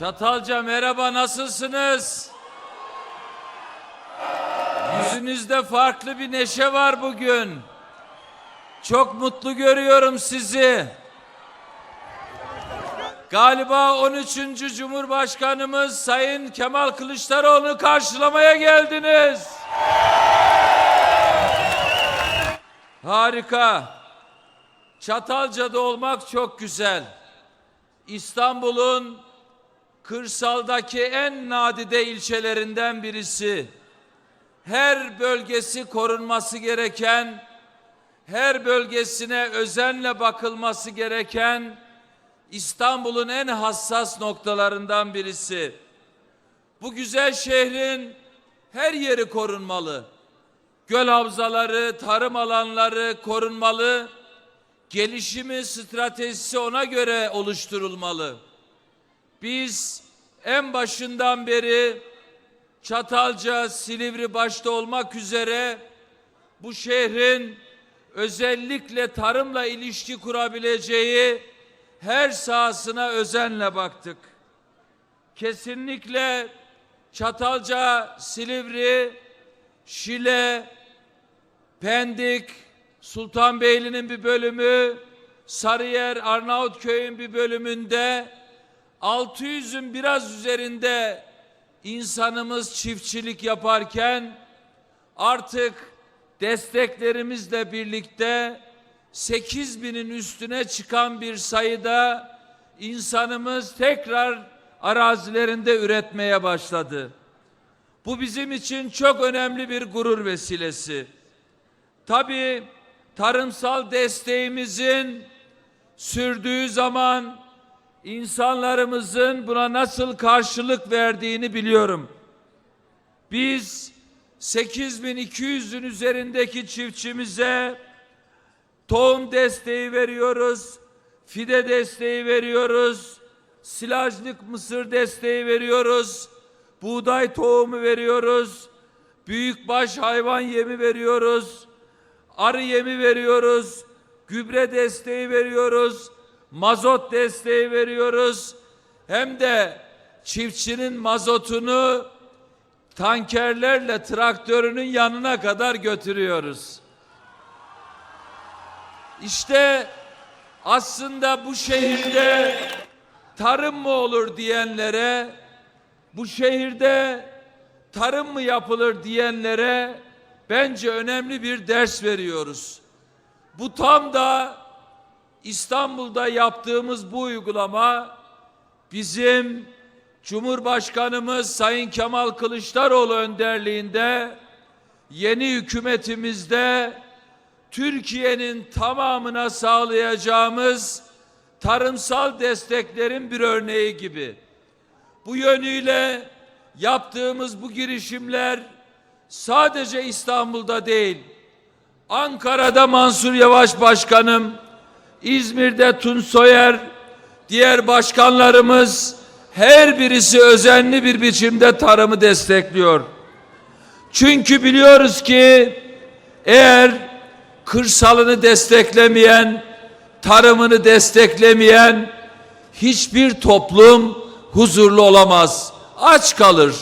Çatalca merhaba nasılsınız? Yüzünüzde farklı bir neşe var bugün. Çok mutlu görüyorum sizi. Galiba 13. Cumhurbaşkanımız Sayın Kemal Kılıçdaroğlu'nu karşılamaya geldiniz. Harika. Çatalca'da olmak çok güzel. İstanbul'un kırsaldaki en nadide ilçelerinden birisi. Her bölgesi korunması gereken, her bölgesine özenle bakılması gereken İstanbul'un en hassas noktalarından birisi. Bu güzel şehrin her yeri korunmalı. Göl havzaları, tarım alanları korunmalı. Gelişimi stratejisi ona göre oluşturulmalı. Biz en başından beri Çatalca, Silivri başta olmak üzere bu şehrin özellikle tarımla ilişki kurabileceği her sahasına özenle baktık. Kesinlikle Çatalca, Silivri, Şile, Pendik, Sultanbeyli'nin bir bölümü, Sarıyer, Arnavutköy'ün bir bölümünde 600'ün biraz üzerinde insanımız çiftçilik yaparken artık desteklerimizle birlikte 8 binin üstüne çıkan bir sayıda insanımız tekrar arazilerinde üretmeye başladı. Bu bizim için çok önemli bir gurur vesilesi. Tabii tarımsal desteğimizin sürdüğü zaman insanlarımızın buna nasıl karşılık verdiğini biliyorum. Biz 8200'ün üzerindeki çiftçimize tohum desteği veriyoruz, fide desteği veriyoruz, silajlık mısır desteği veriyoruz, buğday tohumu veriyoruz, büyükbaş hayvan yemi veriyoruz, arı yemi veriyoruz, gübre desteği veriyoruz, mazot desteği veriyoruz. Hem de çiftçinin mazotunu tankerlerle traktörünün yanına kadar götürüyoruz. İşte aslında bu şehirde tarım mı olur diyenlere, bu şehirde tarım mı yapılır diyenlere bence önemli bir ders veriyoruz. Bu tam da İstanbul'da yaptığımız bu uygulama bizim Cumhurbaşkanımız Sayın Kemal Kılıçdaroğlu önderliğinde yeni hükümetimizde Türkiye'nin tamamına sağlayacağımız tarımsal desteklerin bir örneği gibi. Bu yönüyle yaptığımız bu girişimler sadece İstanbul'da değil, Ankara'da Mansur Yavaş Başkanım, İzmir'de Soyer, diğer başkanlarımız her birisi özenli bir biçimde tarımı destekliyor. Çünkü biliyoruz ki eğer kırsalını desteklemeyen, tarımını desteklemeyen hiçbir toplum huzurlu olamaz. Aç kalır.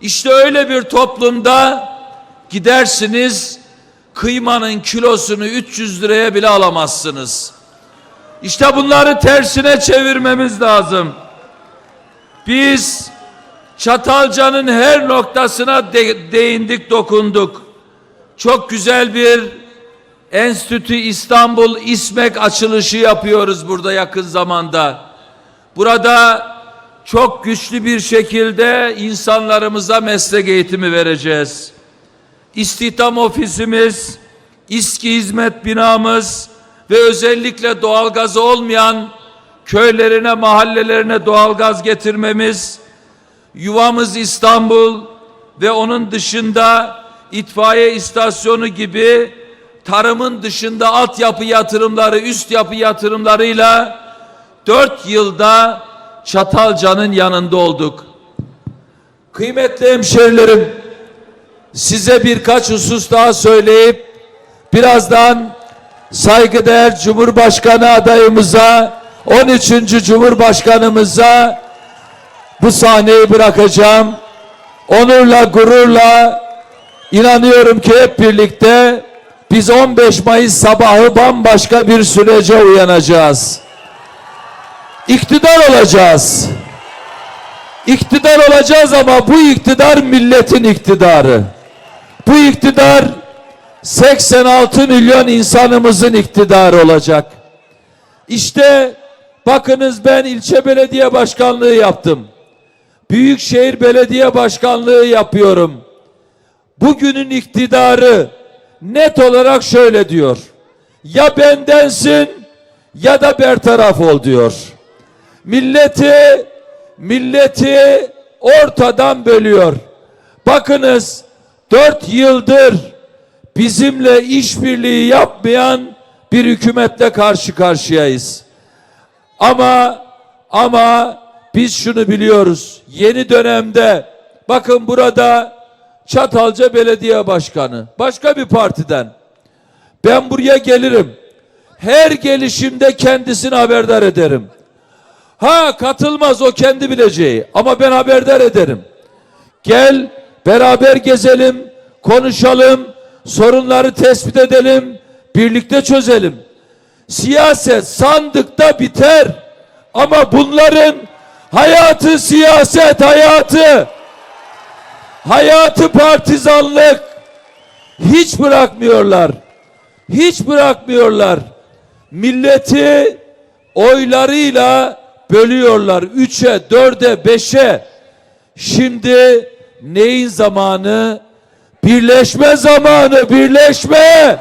İşte öyle bir toplumda gidersiniz kıymanın kilosunu 300 liraya bile alamazsınız. İşte bunları tersine çevirmemiz lazım. Biz Çatalca'nın her noktasına de- değindik, dokunduk. Çok güzel bir Enstitü İstanbul İSMEK açılışı yapıyoruz burada yakın zamanda. Burada çok güçlü bir şekilde insanlarımıza meslek eğitimi vereceğiz. İstihdam ofisimiz, İSKİ hizmet binamız ve özellikle doğalgazı olmayan köylerine, mahallelerine doğalgaz getirmemiz, yuvamız İstanbul ve onun dışında itfaiye istasyonu gibi tarımın dışında altyapı yatırımları, üst yapı yatırımlarıyla dört yılda Çatalca'nın yanında olduk. Kıymetli hemşerilerim, size birkaç husus daha söyleyip birazdan saygıdeğer Cumhurbaşkanı adayımıza 13. Cumhurbaşkanımıza bu sahneyi bırakacağım. Onurla, gururla inanıyorum ki hep birlikte biz 15 Mayıs sabahı bambaşka bir sürece uyanacağız. İktidar olacağız. İktidar olacağız ama bu iktidar milletin iktidarı. Bu iktidar 86 milyon insanımızın iktidarı olacak. İşte bakınız ben ilçe belediye başkanlığı yaptım. Büyükşehir belediye başkanlığı yapıyorum. Bugünün iktidarı net olarak şöyle diyor. Ya bendensin ya da bertaraf ol diyor. Milleti milleti ortadan bölüyor. Bakınız dört yıldır bizimle işbirliği yapmayan bir hükümetle karşı karşıyayız. Ama ama biz şunu biliyoruz. Yeni dönemde bakın burada Çatalca Belediye Başkanı başka bir partiden. Ben buraya gelirim. Her gelişimde kendisini haberdar ederim. Ha katılmaz o kendi bileceği ama ben haberdar ederim. Gel beraber gezelim, konuşalım, sorunları tespit edelim, birlikte çözelim. Siyaset sandıkta biter ama bunların hayatı siyaset hayatı. Hayatı partizanlık. Hiç bırakmıyorlar. Hiç bırakmıyorlar. Milleti oylarıyla bölüyorlar. Üçe, dörde, beşe. Şimdi neyin zamanı? Birleşme zamanı, birleşme.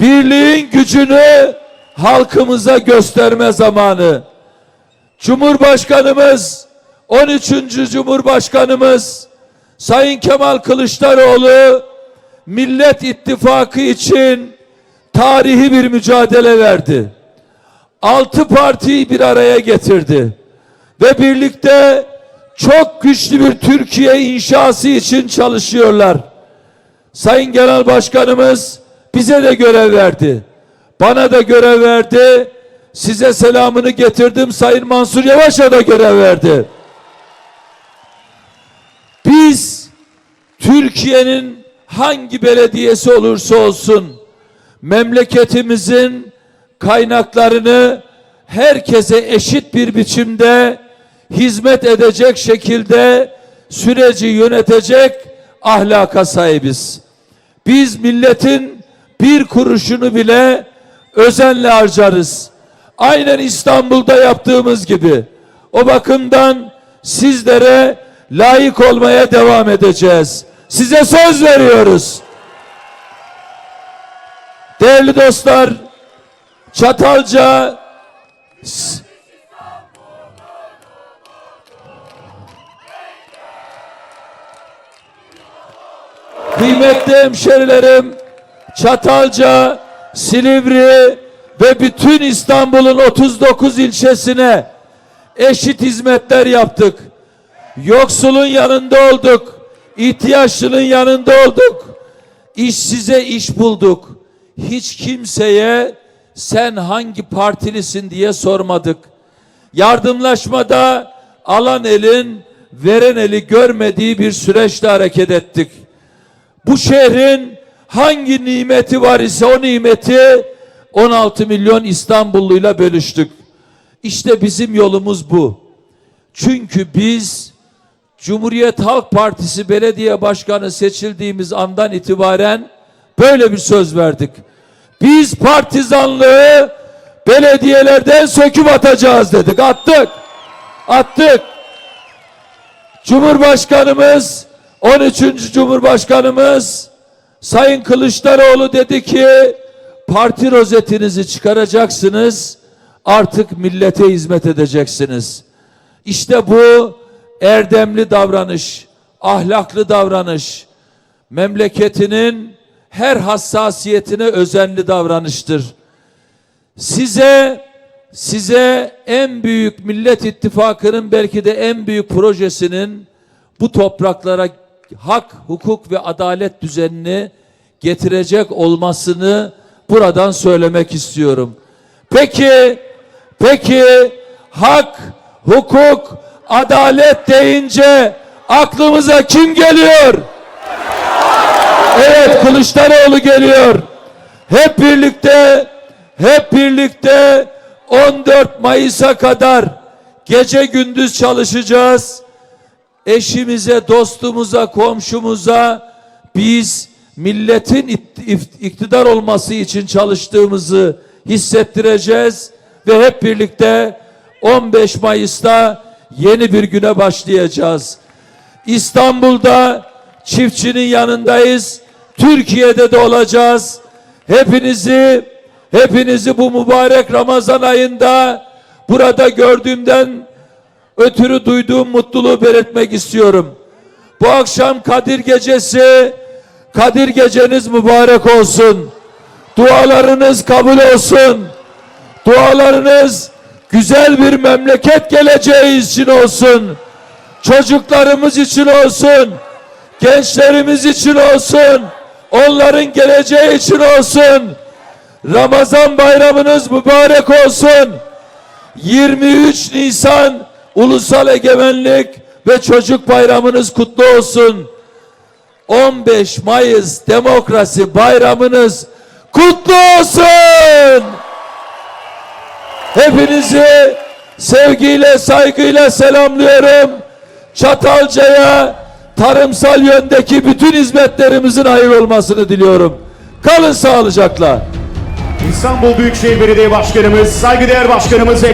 Birliğin gücünü halkımıza gösterme zamanı. Cumhurbaşkanımız 13. Cumhurbaşkanımız Sayın Kemal Kılıçdaroğlu Millet İttifakı için tarihi bir mücadele verdi. Altı partiyi bir araya getirdi. Ve birlikte çok güçlü bir Türkiye inşası için çalışıyorlar. Sayın Genel Başkanımız bize de görev verdi. Bana da görev verdi. Size selamını getirdim. Sayın Mansur Yavaş'a da görev verdi. Biz Türkiye'nin hangi belediyesi olursa olsun memleketimizin kaynaklarını herkese eşit bir biçimde hizmet edecek şekilde süreci yönetecek ahlaka sahibiz. Biz milletin bir kuruşunu bile özenle harcarız. Aynen İstanbul'da yaptığımız gibi. O bakımdan sizlere layık olmaya devam edeceğiz. Size söz veriyoruz. Değerli dostlar, Çatalca Kıymetli hemşerilerim, Çatalca, Silivri ve bütün İstanbul'un 39 ilçesine eşit hizmetler yaptık. Yoksulun yanında olduk. ihtiyaçlının yanında olduk. İşsize iş bulduk. Hiç kimseye sen hangi partilisin diye sormadık. Yardımlaşmada alan elin veren eli görmediği bir süreçte hareket ettik. Bu şehrin hangi nimeti var ise o nimeti 16 milyon İstanbulluyla bölüştük. İşte bizim yolumuz bu. Çünkü biz Cumhuriyet Halk Partisi belediye başkanı seçildiğimiz andan itibaren böyle bir söz verdik. Biz partizanlığı belediyelerden söküp atacağız dedik. Attık. Attık. Cumhurbaşkanımız 13. Cumhurbaşkanımız Sayın Kılıçdaroğlu dedi ki parti rozetinizi çıkaracaksınız artık millete hizmet edeceksiniz. İşte bu erdemli davranış, ahlaklı davranış, memleketinin her hassasiyetine özenli davranıştır. Size size en büyük Millet İttifakı'nın belki de en büyük projesinin bu topraklara hak, hukuk ve adalet düzenini getirecek olmasını buradan söylemek istiyorum. Peki, peki hak, hukuk adalet deyince aklımıza kim geliyor? Evet Kılıçdaroğlu geliyor. Hep birlikte hep birlikte 14 Mayıs'a kadar gece gündüz çalışacağız. Eşimize, dostumuza, komşumuza biz milletin iktidar olması için çalıştığımızı hissettireceğiz ve hep birlikte 15 Mayıs'ta yeni bir güne başlayacağız. İstanbul'da çiftçinin yanındayız. Türkiye'de de olacağız. Hepinizi hepinizi bu mübarek Ramazan ayında burada gördüğümden ötürü duyduğum mutluluğu belirtmek istiyorum. Bu akşam Kadir Gecesi, Kadir Geceniz mübarek olsun. Dualarınız kabul olsun. Dualarınız güzel bir memleket geleceği için olsun. Çocuklarımız için olsun. Gençlerimiz için olsun. Onların geleceği için olsun. Ramazan bayramınız mübarek olsun. 23 Nisan Ulusal Egemenlik ve Çocuk Bayramınız kutlu olsun. 15 Mayıs Demokrasi Bayramınız kutlu olsun. Hepinizi sevgiyle, saygıyla selamlıyorum. Çatalca'ya tarımsal yöndeki bütün hizmetlerimizin hayır olmasını diliyorum. Kalın sağlıcakla. İstanbul Büyükşehir Belediye Başkanımız, saygıdeğer başkanımız